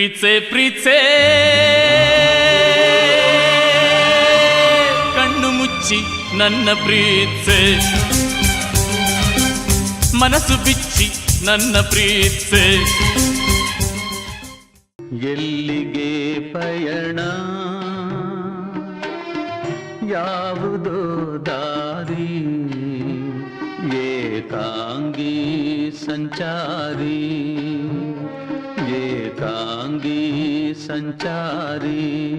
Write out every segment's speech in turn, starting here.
ಪ್ರೀತ್ಸೆ ಪ್ರೀತ್ಸೆ ಕಣ್ಣು ಮುಚ್ಚಿ ನನ್ನ ಪ್ರೀತ್ಸೆ ಮನಸ್ಸು ಬಿಚ್ಚಿ ನನ್ನ ಪ್ರೀತ್ಸೆ ಎಲ್ಲಿಗೆ ಪಯಣ ಯಾವುದೋ ದಾರಿ ಏಕಾಂಗಿ ಸಂಚಾರಿ ಸಂಚಾರಿ.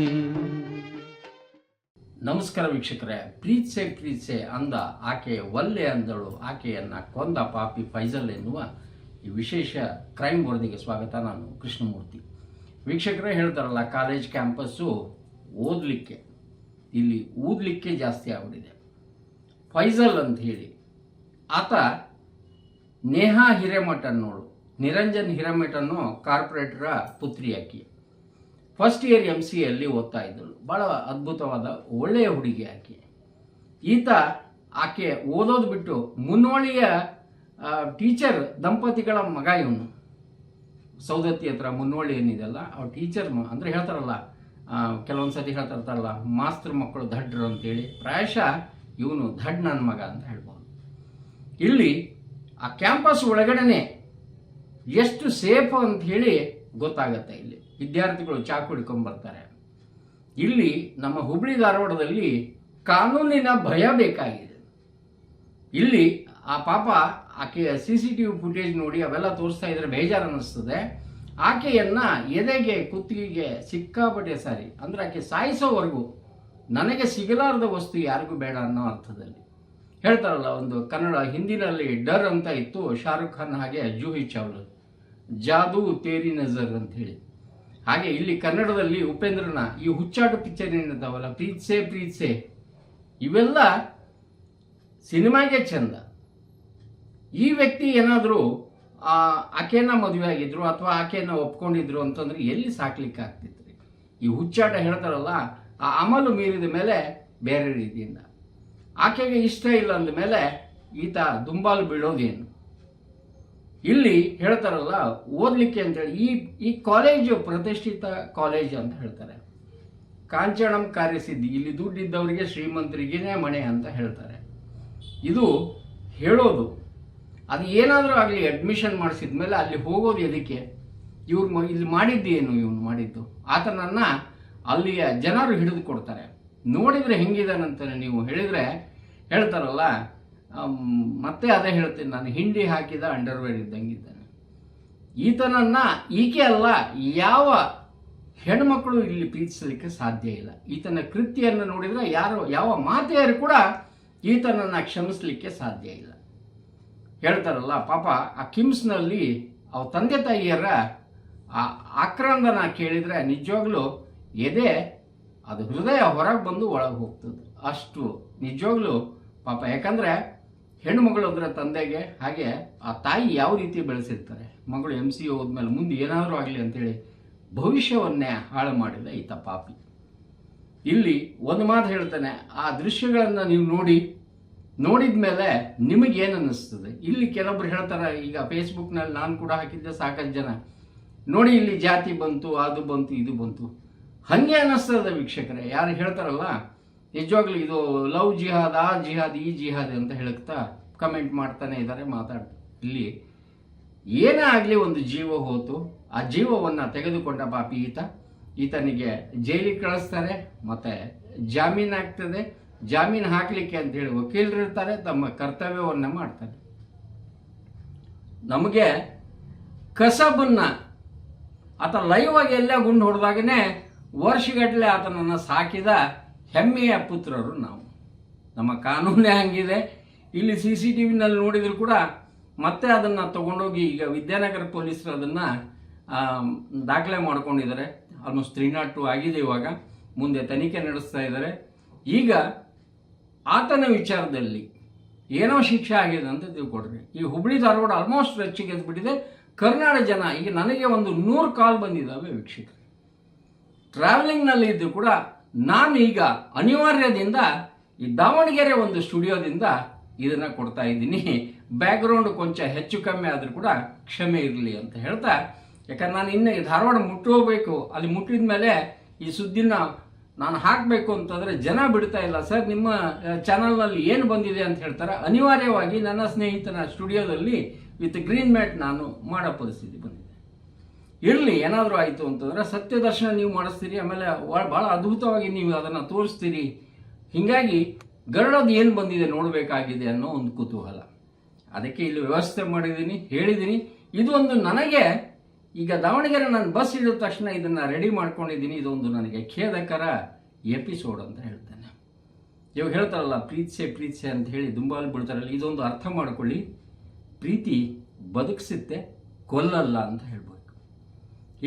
ನಮಸ್ಕಾರ ವೀಕ್ಷಕರೇ. ಪ್ರೀತ್ಸೆ ಪ್ರೀತ್ಸೆ ಅಂದ ಆಕೆ ಒಲ್ಲೆ ಅಂದಳು. ಆಕೆಯನ್ನ ಕೊಂದ ಪಾಪಿ ಫೈಜಲ್ ಎನ್ನುವ ಈ ವಿಶೇಷ ಕ್ರೈಮ್ ವರದಿಗೆ ಸ್ವಾಗತ ನಾನು ಕೃಷ್ಣಮೂರ್ತಿ. ವೀಕ್ಷಕರೇ ಹೇಳ್ತಾರಲ್ಲ, ಕಾಲೇಜ್ ಕ್ಯಾಂಪಸ್ಸು ಓದಲಿಕ್ಕೆ. ಇಲ್ಲಿ ಓದಲಿಕ್ಕೆ ಜಾಸ್ತಿ ಆಗ್ಬಿಟ್ಟಿದೆ. ಫೈಜಲ್ ಅಂತ ಹೇಳಿ ಆತ ನೇಹಾ ಹಿರೇಮಠ ಅನ್ನೋಳು ನಿರಂಜನ್ ಹಿರಮೆಟ್ ಅನ್ನೋ ಕಾರ್ಪೊರೇಟರ ಪುತ್ರಿಯಾಕಿ ಫಸ್ಟ್ ಇಯರ್ ಎಂ ಸಿ ಅಲ್ಲಿ ಓದ್ತಾ ಇದ್ದಳು. ಭಾಳ ಅದ್ಭುತವಾದ ಒಳ್ಳೆಯ ಹುಡುಗಿ ಆಕೆ. ಈತ ಆಕೆ ಓದೋದು ಬಿಟ್ಟು ಮುನ್ನೋಳಿಯ ಟೀಚರ್ ದಂಪತಿಗಳ ಮಗ ಇವನು. ಸೌದತ್ತಿ ಹತ್ರ ಮುನ್ನೋಳಿ ಏನಿದೆಲ್ಲ ಅವ್ರ ಟೀಚರ್ ಅಂದರೆ ಹೇಳ್ತಾರಲ್ಲ ಕೆಲವೊಂದು ಸತಿ ಹೇಳ್ತಾರಲ್ಲ ಮಾಸ್ತರ್ ಮಕ್ಕಳು ದಡ್ರು ಅಂತೇಳಿ. ಪ್ರಾಯಶಃ ಇವನು ದಡ್ ನನ್ನ ಮಗ ಅಂತ ಹೇಳ್ಬೋದು. ಇಲ್ಲಿ ಆ ಕ್ಯಾಂಪಸ್ ಒಳಗಡೆನೆ ಎಷ್ಟು ಸೇಫ್ ಅಂತ ಹೇಳಿ ಗೊತ್ತಾಗತ್ತೆ ಇಲ್ಲಿ. ವಿದ್ಯಾರ್ಥಿಗಳು ಚಾಕು ಹಿಡ್ಕೊಂಡ್ ಬರ್ತಾರೆ. ಇಲ್ಲಿ ನಮ್ಮ ಹುಬ್ಳಿ ಧಾರವಾಡದಲ್ಲಿ ಕಾನೂನಿನ ಭಯ ಬೇಕಾಗಿದೆ. ಇಲ್ಲಿ ಆ ಪಾಪ ಆಕೆ C C T V footage ನೋಡಿ ಅವೆಲ್ಲ ತೋರಿಸ್ತಾ ಇದ್ರೆ ಬೇಜಾರು ಅನ್ನಿಸ್ತದೆ ಆಕೆಯನ್ನ ಎದೆಗೆ, ಕುತ್ತಿಗೆಗೆ ಸಿಕ್ಕಾಪಟ್ಟೆ ಸಾರಿ, ಅಂದ್ರೆ ಆಕೆ ಸಾಯಿಸೋವರೆಗೂ ನನಗೆ ಸಿಗಲಾರದ ವಸ್ತು ಯಾರಿಗೂ ಬೇಡ ಅನ್ನೋ ಅರ್ಥದಲ್ಲಿ. ಹೇಳ್ತಾರಲ್ಲ, ಒಂದು ಕನ್ನಡ ಹಿಂದಿನಲ್ಲಿ ಡರ್ ಅಂತ ಇತ್ತು, ಶಾರುಖ್ ಖಾನ್ ಹಾಗೆ ಜೂಹಿ ಚಾವ್ಲಾ. ಜಾದೂ ತೇರಿ ನಜರ್ ಹೇಳಿ ಹಾಗೆ ಇಲ್ಲಿ ಕನ್ನಡದಲ್ಲಿ ಉಪೇಂದ್ರನ ಈ ಹುಚ್ಚಾಟ ಪಿಕ್ಚರ್ ಏನಿದ್ದಾವಲ್ಲ ಪ್ರೀತ್ಸೆ ಪ್ರೀತ್ಸೆ ಇವೆಲ್ಲ ಸಿನಿಮಾಗೆ ಚಂದ. ಈ ವ್ಯಕ್ತಿ ಏನಾದರೂ ಆಕೆಯನ್ನ ಮದುವೆ ಆಗಿದ್ರು ಅಥವಾ ಆಕೆನ ಒಪ್ಕೊಂಡಿದ್ರು ಅಂತಂದ್ರೆ ಎಲ್ಲಿ ಸಾಕ್ಲಿಕ್ಕೆ ಆಗ್ತಿತ್ತು? ಈ ಹುಚ್ಚಾಟ ಹೇಳ್ತಾರಲ್ಲ, ಆ ಅಮಲು ಮೀರಿದ ಮೇಲೆ ಬೇರೆ ರೀತಿಯಿಂದ. ಆಕೆಗೆ ಇಷ್ಟ ಇಲ್ಲ ಅಂದ ಮೇಲೆ ಈತ ದುಂಬಾಲು ಬೀಳೋದೇನು? ಇಲ್ಲಿ ಹೇಳ್ತಾರಲ್ಲ, ಓದಲಿಕ್ಕೆ ಅಂತೇಳಿ ಈ ಈ ಕಾಲೇಜು ಪ್ರತಿಷ್ಠಿತ ಕಾಲೇಜ್ ಅಂತ ಹೇಳ್ತಾರೆ. ಕಾಂಚಣಂ ಕಾರ್ಯಸಿದ್ಧಿ, ಇಲ್ಲಿ ದುಡ್ಡಿದ್ದವರಿಗೆ ಶ್ರೀಮಂತರಿಗೇನೆ ಮನೆ ಅಂತ ಹೇಳ್ತಾರೆ. ಇದು ಹೇಳೋದು. ಅದು ಏನಾದರೂ ಆಗಲಿ ಅಡ್ಮಿಷನ್ ಮಾಡಿಸಿದ ಮೇಲೆ ಅಲ್ಲಿ ಹೋಗೋದು ಎದಕ್ಕೆ? ಇವ್ರು ಇಲ್ಲಿ ಮಾಡಿದ್ದೇನು ಇವನು ಮಾಡಿದ್ದು? ಆತನನ್ನು ಅಲ್ಲಿಯ ಜನರು ಹಿಡಿದು ಕೊಡ್ತಾರೆ. ನೋಡಿದ್ರೆ ಹೆಂಗಿದಾನಂತಾನೆ ನೀವು ಹೇಳಿದರೆ ಹೇಳ್ತಾರಲ್ಲ ಮತ್ತೆ ಅದೇ ಹೇಳ್ತೀನಿ, ನಾನು ಹಿಂಡಿ ಹಾಕಿದ ಅಂಡರ್ವೇರ್ ಇದ್ದಂಗಿದ್ದಾನೆ ಈತನನ್ನ ಈಕೆ ಅಲ್ಲ, ಯಾವ ಹೆಣ್ಮಕ್ಕಳು ಇಲ್ಲಿ ಪ್ರೀತಿಸಲಿಕ್ಕೆ ಸಾಧ್ಯ ಇಲ್ಲ. ಈತನ ಕೃತಿಯನ್ನು ನೋಡಿದರೆ ಯಾರು, ಯಾವ ಮಾತೆಯರು ಕೂಡ ಈತನನ್ನು ಕ್ಷಮಿಸಲಿಕ್ಕೆ ಸಾಧ್ಯ ಇಲ್ಲ. ಹೇಳ್ತಾರಲ್ಲ, ಪಾಪ ಆ ಕಿಮ್ಸ್ನಲ್ಲಿ ಅವ ತಂದೆ ತಾಯಿಯರ ಆ ಆಕ್ರಂದನ ಕೇಳಿದರೆ ನಿಜವಾಗ್ಲೂ ಎದೆ ಅದು ಹೃದಯ ಹೊರಗೆ ಬಂದು ಒಳಗೆ ಹೋಗ್ತದೆ. ಅಷ್ಟು ನಿಜವಾಗ್ಲೂ ಪಾಪ, ಯಾಕಂದರೆ ಹೆಣ್ಣು ಮಗಳು ಅಂದರೆ ತಂದೆಗೆ, ಹಾಗೆ ಆ ತಾಯಿ ಯಾವ ರೀತಿ ಬೆಳೆಸಿರ್ತಾರೆ? ಮಗಳು ಎಂ ಸಿ ಹೋದ್ಮೇಲೆ ಮುಂದೆ ಏನಾದರೂ ಆಗಲಿ ಅಂತೇಳಿ ಭವಿಷ್ಯವನ್ನೇ ಹಾಳು ಮಾಡಿದ ಈತ ಪಾಪಿ. ಇಲ್ಲಿ ಒಂದು ಮಾತು ಹೇಳ್ತಾನೆ, ಆ ದೃಶ್ಯಗಳನ್ನು ನೀವು ನೋಡಿ, ನೋಡಿದ ಮೇಲೆ ನಿಮಗೇನು ಅನ್ನಿಸ್ತದೆ? ಇಲ್ಲಿ ಕೆಲವೊಬ್ರು ಹೇಳ್ತಾರೆ, ಈಗ ಫೇಸ್ಬುಕ್ನಲ್ಲಿ ನಾನು ಕೂಡ ಹಾಕಿದ್ದೆ ಸಾಕಷ್ಟು ಜನ. ನೋಡಿ, ಇಲ್ಲಿ ಜಾತಿ ಬಂತು, ಅದು ಬಂತು, ಇದು ಬಂತು. ಹಂಗೆ ಅನ್ನಿಸ್ತದೆ ವೀಕ್ಷಕರೇ. ಯಾರು ಹೇಳ್ತಾರಲ್ಲ ನಿಜವಾಗ್ಲೂ ಇದು ಲವ್ ಜಿಹಾದ್, ಆ ಜಿಹಾದ್, ಈ ಜಿಹಾದ್ ಅಂತ ಹೇಳುತ್ತಾ ಕಮೆಂಟ್ ಮಾಡ್ತಾನೆ ಇದ್ದಾರೆ ಮಾತಾಡ್ ಇಲ್ಲಿ ಏನೇ ಆಗಲಿ ಒಂದು ಜೀವ ಹೋತು. ಆ ಜೀವವನ್ನು ತೆಗೆದುಕೊಂಡ ಪಾಪಿ ಈತ. ಈತನಿಗೆ ಜೈಲಿಗೆ ಕಳಿಸ್ತಾರೆ, ಮತ್ತೆ ಜಾಮೀನು ಆಗ್ತದೆ. ಜಾಮೀನು ಹಾಕಲಿಕ್ಕೆ ಅಂತ ಹೇಳಿ ವಕೀಲರು ಇರ್ತಾರೆ, ತಮ್ಮ ಕರ್ತವ್ಯವನ್ನು ಮಾಡ್ತಾರೆ. ನಮಗೆ ಕಸಬನ್ನ ಆತ ಲೈವ್ ಆಗಿ ಎಲ್ಲ ಗುಂಡು ಹೊಡೆದಾಗನೇ ವರ್ಷಗಟ್ಟಲೆ ಆತನನ್ನು ಸಾಕಿದ ಹೆಮ್ಮೆಯ ಪುತ್ರರು ನಾವು. ನಮ್ಮ ಕಾನೂನೇ ಹಂಗಿದೆ. ಇಲ್ಲಿ ಸಿ ಸಿ ಟಿ ವಿನಲ್ಲಿ ನೋಡಿದ್ರು ಕೂಡ ಮತ್ತೆ ಅದನ್ನು ತಗೊಂಡೋಗಿ ಈಗ ವಿದ್ಯಾನಗರ ಪೊಲೀಸರು ಅದನ್ನು ದಾಖಲೆ ಮಾಡ್ಕೊಂಡಿದ್ದಾರೆ. ಆಲ್ಮೋಸ್ಟ್ ತ್ರೀ ನಾಟ್ ಟು ಆಗಿದೆ ಇವಾಗ. ಮುಂದೆ ತನಿಖೆ ನಡೆಸ್ತಾ ಇದ್ದಾರೆ. ಈಗ ಆತನ ವಿಚಾರದಲ್ಲಿ ಏನೋ ಶಿಕ್ಷೆ ಆಗಿದೆ ಅಂತ ತಿಳ್ಕೊಡ್ರಿ. ಈ ಹುಬ್ಳಿ ಧಾರವಾಡ ಆಲ್ಮೋಸ್ಟ್ ರಚ್ಚಿಗೆದ್ಬಿಟ್ಟಿದೆ ಕರ್ನಾಟಕ ಜನ, ಈಗ ನನಗೆ ಒಂದು ನೂರು ಕಾಲ್ ಬಂದಿದ್ದಾವೆ ವೀಕ್ಷಕರು. ಟ್ರಾವೆಲಿಂಗ್ನಲ್ಲಿ ಇದ್ದು ಕೂಡ ನಾನು ಈಗ ಅನಿವಾರ್ಯದಿಂದ ಈ ದಾವಣಗೆರೆ ಒಂದು ಸ್ಟುಡಿಯೋದಿಂದ ಇದನ್ನ ಕೊಡ್ತಾ ಇದ್ದೀನಿ. ಬ್ಯಾಕ್ಗ್ರೌಂಡ್ ಕೊಂಚ ಹೆಚ್ಚು ಕಮ್ಮಿ ಆದರೂ ಕೂಡ ಕ್ಷಮೆ ಇರಲಿ ಅಂತ ಹೇಳ್ತಾ, ಯಾಕಂದ್ರೆ ನಾನು ಇನ್ನು ಧಾರವಾಡ ಮುಟ್ಟೋಗ್ಬೇಕು ಅಲ್ಲಿ ಮುಟ್ಟಿದ ಮೇಲೆ ಈ ಸುದ್ದಿನ ನಾನು ಹಾಕಬೇಕು ಅಂತಂದ್ರೆ ಜನ ಬಿಡ್ತಾ ಇಲ್ಲ. ಸರ್, ನಿಮ್ಮ ಚಾನಲ್ನಲ್ಲಿ ಏನು ಬಂದಿದೆ ಅಂತ ಹೇಳ್ತಾರೆ. ಅನಿವಾರ್ಯವಾಗಿ ನನ್ನ ಸ್ನೇಹಿತನ ಸ್ಟುಡಿಯೋದಲ್ಲಿ ವಿತ್ ಗ್ರೀನ್ ಮ್ಯಾಟ್ ನಾನು ಮಾಡೋ ಪರಿಸ್ಥಿತಿ ಬಂದಿದೆ. ಇರಲಿ, ಏನಾದರೂ ಆಯಿತು ಅಂತಂದರೆ ಸತ್ಯ ದರ್ಶನ ನೀವು ಮಾಡಿಸ್ತೀರಿ, ಆಮೇಲೆ ಭಾಳ ಅದ್ಭುತವಾಗಿ ನೀವು ಅದನ್ನು ತೋರಿಸ್ತೀರಿ. ಹೀಗಾಗಿ ಗರುಡದು ಏನು ಬಂದಿದೆ ನೋಡಬೇಕಾಗಿದೆ ಅನ್ನೋ ಒಂದು ಕುತೂಹಲ. ಅದಕ್ಕೆ ಇಲ್ಲಿ ವ್ಯವಸ್ಥೆ ಮಾಡಿದ್ದೀನಿ, ಹೇಳಿದ್ದೀನಿ. ಇದು ಒಂದು ನನಗೆ, ಈಗ ದಾವಣಗೆರೆ ನಾನು ಬಸ್ ಇಳಿದ ತಕ್ಷಣ ಇದನ್ನು ರೆಡಿ ಮಾಡ್ಕೊಂಡಿದ್ದೀನಿ. ಇದೊಂದು ನನಗೆ ಖೇದಕರ ಎಪಿಸೋಡ್ ಅಂತ ಹೇಳ್ತೇನೆ. ಇವಾಗ ಹೇಳ್ತಾರಲ್ಲ, ಪ್ರೀತ್ಸೆ ಪ್ರೀತ್ಸೆ ಅಂತ ಹೇಳಿ ದುಂಬಾಲು ಬಿಡ್ತಾರಲ್ಲ ಇದೊಂದು ಅರ್ಥ ಮಾಡ್ಕೊಳ್ಳಿ. ಪ್ರೀತಿ ಬದುಕಿಸುತ್ತೆ, ಕೊಲ್ಲಲ್ಲ ಅಂತ ಹೇಳ್ಬೇಕು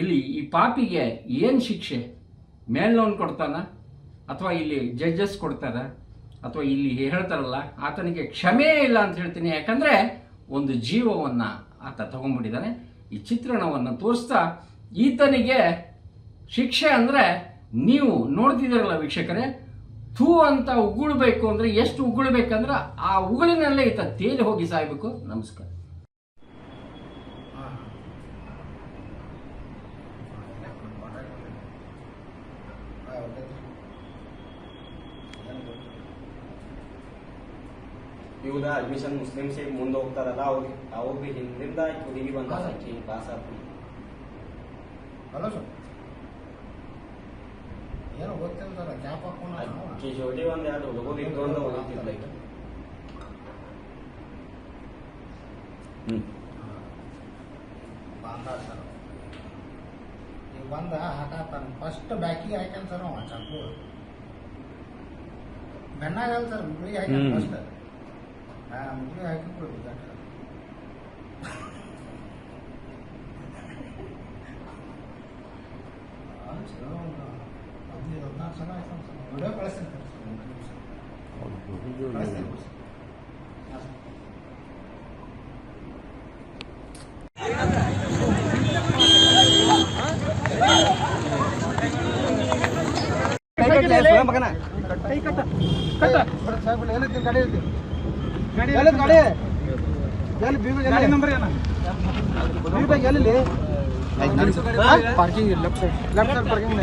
ಇಲ್ಲಿ ಈ ಪಾಪಿಗೆ ಏನು ಶಿಕ್ಷೆ? ಮೇಲ್ನೋನ್ ಕೊಡ್ತಾನ? ಅಥವಾ ಇಲ್ಲಿ ಜಡ್ಜಸ್ ಕೊಡ್ತಾರ? ಅಥವಾ ಇಲ್ಲಿ ಹೇಳ್ತಾರಲ್ಲ, ಆತನಿಗೆ ಕ್ಷಮೆ ಇಲ್ಲ ಅಂತ ಹೇಳ್ತೀನಿ. ಯಾಕಂದರೆ ಒಂದು ಜೀವವನ್ನು ಆತ ತಗೊಂಡ್ಬಿಟ್ಟಿದ್ದಾನೆ. ಈ ಚಿತ್ರಣವನ್ನು ತೋರಿಸ್ತಾ ಈತನಿಗೆ ಶಿಕ್ಷೆ ಅಂದರೆ ನೀವು ನೋಡ್ತಿದ್ದೀರಲ್ಲ ವೀಕ್ಷಕರೇ, ಥೂ ಅಂತ ಉಗುಳ್ಬೇಕು ಅಂದರೆ ಎಷ್ಟು ಉಗುಳ್ಬೇಕಂದ್ರೆ ಆ ಉಗುಳಿನಲ್ಲೇ ಈತ ತೇಲಿ ಹೋಗಿ ಸಾಯ್ಬೇಕು. ನಮಸ್ಕಾರ. ಇವ್ರ ಅಡ್ಮಿಷನ್ ಮುಸ್ಲಿಮ್ಸ್ ಮುಂದೆ ಹೋಗ್ತಾರಲ್ಲ ಅವ್ರಿಗೆ ಅವ್ರು ಬಿ ಹಿಂದಿಂದ ಹುಡುಗಿ ಬಂದ ಆಕಿ ಪಾಸ್ ಆಗಿ ಹಲೋ ಸರ್ ಏನೋ ಗೊತ್ತಿಲ್ಲ ಸರ್ ಕ್ಯಾಪ್ ಹಾಕೊಂಡು ಆಕಿ ಜೋಡಿ ಒಂದ್ ಎರಡು ಹುಡುಗರು ಇಟ್ಕೊಂಡು ಹೋಗ್ತಿದ್ಲ ಈಗ ಬಂದ ಸರ್ ಈಗ ಬಂದ ಹಾಕಾತಾನ ಫಸ್ಟ್ ಬ್ಯಾಕಿಗೆ ಹಾಕ್ಯಾನ ಸರ್ ಅವ ಚಾಕು ಬೆನ್ನಾಗಲ್ಲ ಸರ್ ಮುಗುಳಿಗೆ ಹಾಕ್ಯಾನ ಫಸ್ಟ್ ಮುಗುಳಿಗೆ ಹಾಕಿ ಬಿಡ್ಬೇಕು ಹದಿನೈದು ಹದಿನಾರು ಸಲ ಆಯ್ತು ಸರ್ ವಿಡಿಯೋ ಕಳಿಸ್ತೀನಿ ಸರ್ ಕಳಿಸ್ತೀನಿ parking left side. Left side parking